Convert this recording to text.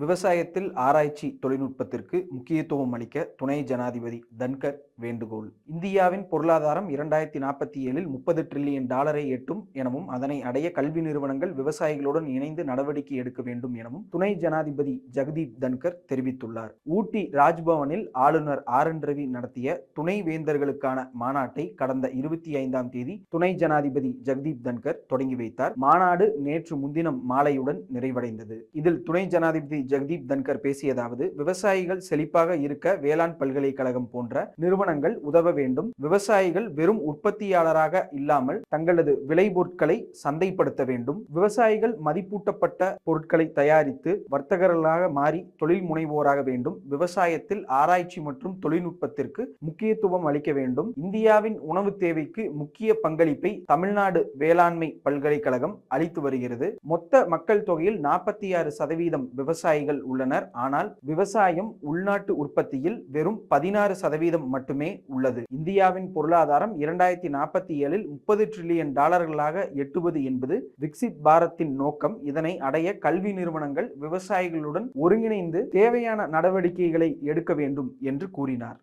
விவசாயத்தில் ஆராய்ச்சி தொழில்நுட்பத்திற்கு முக்கியத்துவம் அளிக்க துணை ஜனாதிபதி தன்கர் வேண்டுகோள். இந்தியாவின் பொருளாதாரம் இரண்டாயிரத்தி நாற்பத்தி ஏழில் முப்பது டிரில்லியன் டாலரை எட்டும் எனவும் அதனை அடைய கல்வி நிறுவனங்கள் விவசாயிகளுடன் இணைந்து நடவடிக்கை எடுக்க வேண்டும் எனவும் துணை ஜனாதிபதி ஜெகதீப் தன்கர் தெரிவித்துள்ளார். ஊட்டி ராஜ்பவனில் ஆளுநர் ஆர் என் ரவி நடத்திய துணை வேந்தர்களுக்கான மாநாட்டை கடந்த இருபத்தி ஐந்தாம் தேதி துணை ஜனாதிபதி ஜெகதீப் தன்கர் தொடங்கி வைத்தார். மாநாடு நேற்று முன்தினம் மாலையுடன் நிறைவடைந்தது. இதில் துணை ஜனாதிபதி ஜெகதீப் தன்கர் பேசியதாவது விவசாயிகள் செழிப்பாக இருக்க வேளாண் பல்கலைக்கழகம் போன்ற நிறுவனங்கள் உதவ வேண்டும். விவசாயிகள் வெறும் உற்பத்தியாளராக இல்லாமல் தங்களது விளைபொருட்களை சந்தைப்படுத்த வேண்டும். விவசாயிகள் மதிப்பூட்டப்பட்ட பொருட்களை தயாரித்து வர்த்தகர்களாக மாறி தொழில் முனைவோராக வேண்டும். விவசாயத்தில் ஆராய்ச்சி மற்றும் தொழில்நுட்பத்திற்கு முக்கியத்துவம் அளிக்க வேண்டும். இந்தியாவின் உணவு தேவைக்கு முக்கிய பங்களிப்பை தமிழ்நாடு வேளாண்மை பல்கலைக்கழகம் அளித்து வருகிறது. மொத்த மக்கள் தொகையில் நாற்பத்தி ஆறு சதவீதம் விவசாய விவசாயிகள் உள்ளனர். ஆனால் விவசாயம் உள்நாட்டு உற்பத்தியில் வெறும் பதினாறு சதவீதம் மட்டுமே உள்ளது. இந்தியாவின் பொருளாதாரம் இரண்டாயிரத்தி நாற்பத்தி ஏழில் முப்பது டிரில்லியன் டாலர்களாக எட்டுவது என்பது விக்சித் பாரத்தின் நோக்கம். இதனை அடைய கல்வி நிறுவனங்கள் விவசாயிகளுடன் ஒருங்கிணைந்து தேவையான நடவடிக்கைகளை எடுக்க வேண்டும் என்று கூறினார்.